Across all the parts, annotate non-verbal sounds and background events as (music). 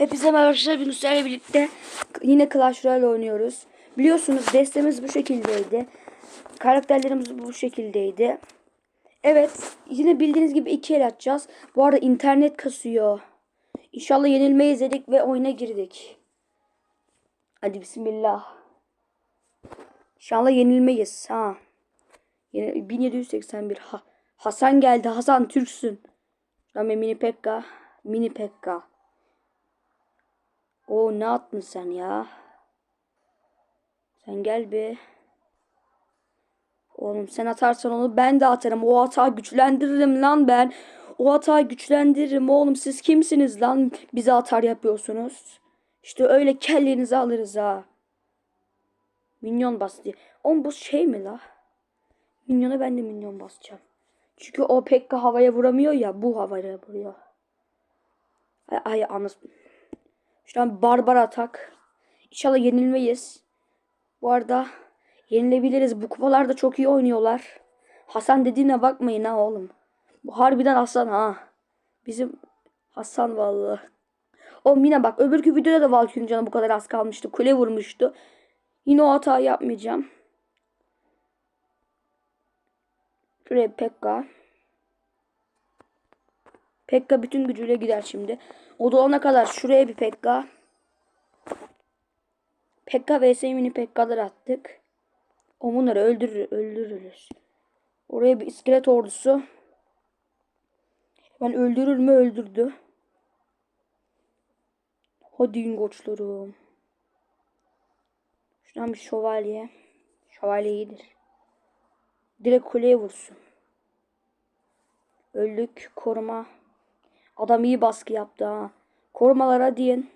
Hepinize merhaba arkadaşlar. Bugün sizlerle birlikte yine Clash Royale oynuyoruz. Biliyorsunuz destemiz bu şekildeydi. Karakterlerimiz bu şekildeydi. Evet. Yine bildiğiniz gibi iki el atacağız. Bu arada internet kasıyor. İnşallah yenilmeyiz dedik ve oyuna girdik. Hadi bismillah. İnşallah yenilmeyiz. Ha. Yeni- 1781. Ha. Hasan geldi. Hasan Türksün. Rame mini pekka. Mini pekka. O ne attın sen ya? Sen gel be. Oğlum sen atarsan onu ben de atarım. O hata güçlendiririm lan ben. O hata güçlendiririm oğlum. Siz kimsiniz lan? Bize atar yapıyorsunuz. İşte öyle kellenizi alırız ha. Minyon bastı. Oğlum bu şey mi la? Minyona ben de minyon basacağım. Çünkü o Pekka havaya vuramıyor ya. Bu havaya vuruyor. Ay, ay anasını. Şu an barbar atak. İnşallah yenilmeyiz. Bu arada yenilebiliriz. Bu kupalarda çok iyi oynuyorlar. Hasan dediğine bakmayın ha oğlum. Bu harbiden Hasan ha. Bizim Hasan vallahi. O yine bak öbürkü videoda da Valkyrie'nin canı bu kadar az kalmıştı. Kule vurmuştu. Yine o hatayı yapmayacağım. Şuraya Pekka. Pekka bütün gücüyle gider şimdi. O da olana kadar şuraya bir Pekka. Pekka vs mini Pekka'lar attık. O bunları öldürür, öldürürüz. Oraya bir iskelet ordusu. Ben öldürür mü öldürdü. Hadi ingoçlarım. Şuradan bir şövalye. Şövalye iyidir. Direkt kuleye vursun. Öldük. Koruma. Adam iyi baskı yaptı ha. Korumalara diyin.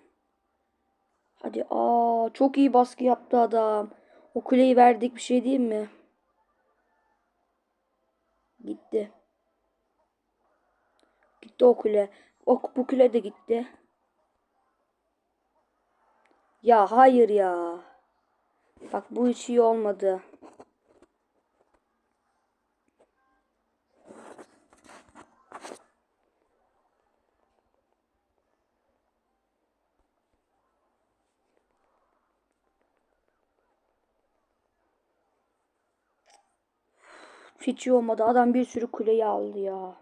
Hadi aa çok iyi baskı yaptı adam. O kuleyi verdik bir şey değil mi? Gitti. Gitti o kule. O, bu kule de gitti. Ya hayır ya. Bak bu hiç iyi olmadı. Hiç olmadı. Adam bir sürü kuleyi aldı ya.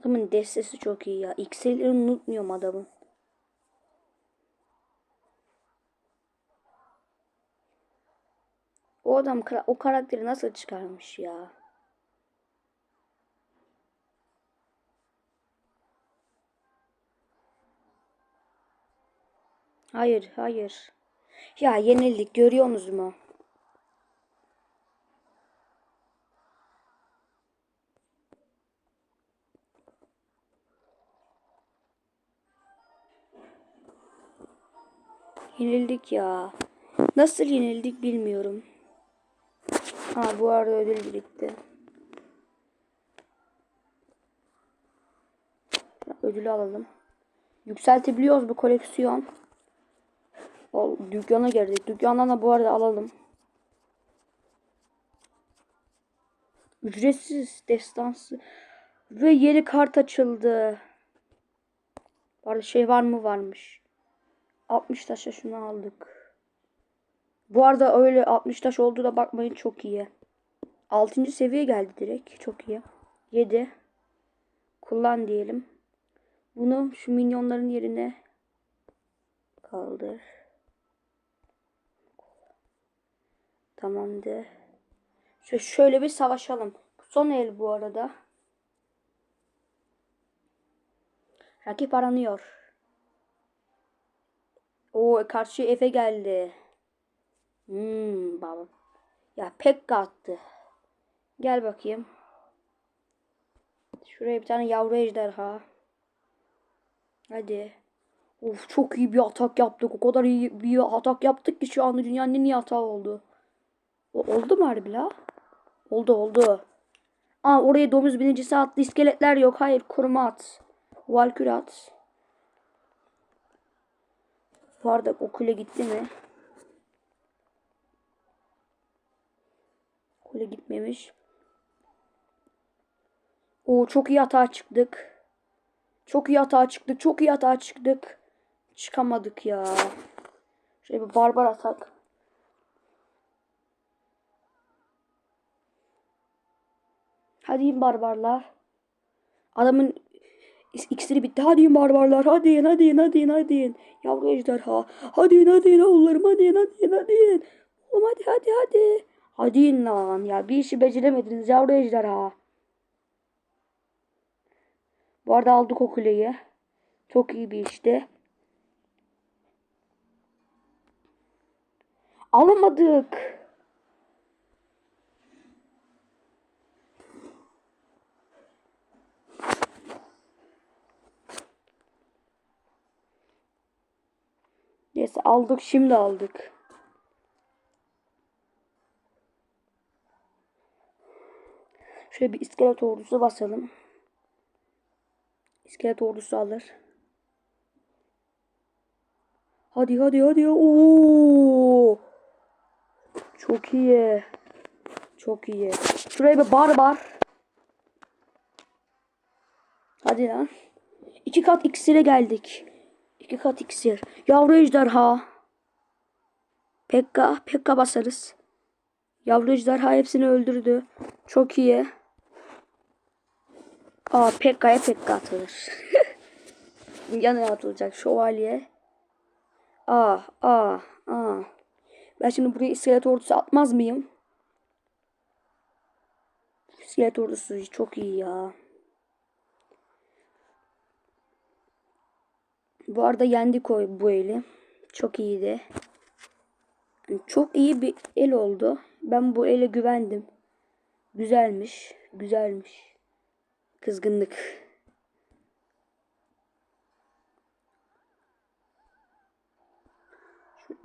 Adamın destesi çok iyi ya. X'leri unutmuyorum adamın. O adam o karakteri nasıl çıkarmış ya? Hayır, hayır. Ya yenildik görüyorsunuz mu? Yenildik ya. Nasıl yenildik bilmiyorum. Ha bu arada ödül birikti. Ödülü alalım. Yükseltebiliyoruz bu koleksiyon. O dükkana girdik. Dükkandan da bu arada alalım. Ücretsiz destansı. Ve yeni kart açıldı. Arada şey var mı varmış. 60 taşa şunu aldık. Bu arada öyle 60 taş oldu da bakmayın çok iyi. 6. seviye geldi direkt. Çok iyi. 7. Kullan diyelim. Bunu şu minyonların yerine kaldır. Tamamdır. Şöyle, şöyle bir savaşalım. Son el bu arada. Rakip aranıyor. O karşı Efe geldi. Hmm baba. Ya Pekka attı. Gel bakayım. Şuraya bir tane yavru ejderha. Hadi. Of çok iyi bir atak yaptık. O kadar iyi bir atak yaptık ki şu anda dünyanın en iyi hata oldu. O, oldu mu harbi la? Oldu oldu. Aa oraya domuz binicisi attı. İskeletler yok. Hayır koruma at. Valkür at. Bu arada o gitti mi? Kule gitmemiş. Oo çok iyi hata çıktık. Çok iyi hata çıktık. Çok iyi hata çıktık. Çıkamadık ya. Şöyle bir barbar atak. Hadi in barbarlar. Adamın iksiri bitti. Hadi in barbarlar. Hadi in, hadi in, hadi in, hadi in. Yavru ejderha. Hadi in, hadi in oğullarım. Hadi in, hadi in, hadi in. Oğlum hadi, hadi, hadi. Hadi in lan. Ya bir işi beceremediniz yavru ejderha. Bu arada aldık o kuleyi. Çok iyi bir işti. Alamadık. Neyse aldık şimdi aldık. Şöyle bir iskelet ordusu basalım. İskelet ordusu alır. Hadi hadi hadi. Oo! Çok iyi. Çok iyi. Şuraya bir barbar. Hadi lan. İki kat iksire geldik. İki kat iksir. Yavru ejderha. Pekka. Pekka basarız. Yavru ejderha hepsini öldürdü. Çok iyi. Aa Pekka'ya Pekka atılır. (laughs) Yanına atılacak şövalye. Aa aa aa. Ben şimdi buraya iskelet ordusu atmaz mıyım? İskelet ordusu çok iyi ya. Bu arada yendik o bu eli. Çok iyiydi. Yani Çok iyi bir el oldu. Ben bu ele güvendim. Güzelmiş. Güzelmiş. Kızgınlık.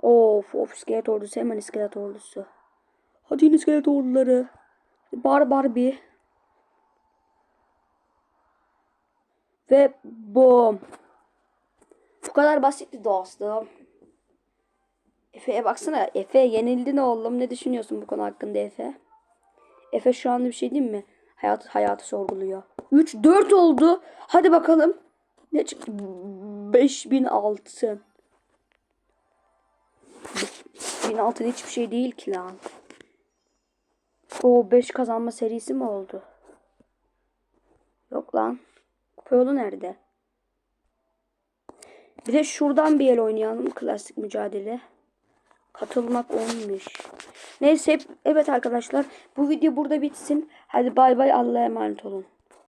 Of of iskelet ordusu hemen iskelet ordusu. Hadi iskelet orduları. Bar Barbie. Ve bom. Kadar basitti dostum. Efe'ye baksana. Efe yenildin oğlum. Ne düşünüyorsun bu konu hakkında Efe? Efe şu anda bir şey diyeyim mi? Hayat, hayatı sorguluyor. 3 4 oldu. Hadi bakalım. Ne çıktı? 5000 altın. 1000 altın hiçbir şey değil ki lan. O 5 kazanma serisi mi oldu? Yok lan. Kupa yolu nerede? Bir de şuradan bir el oynayalım. Klasik mücadele. Katılmak olmuş. Neyse evet arkadaşlar. Bu video burada bitsin. Hadi bay bay Allah'a emanet olun.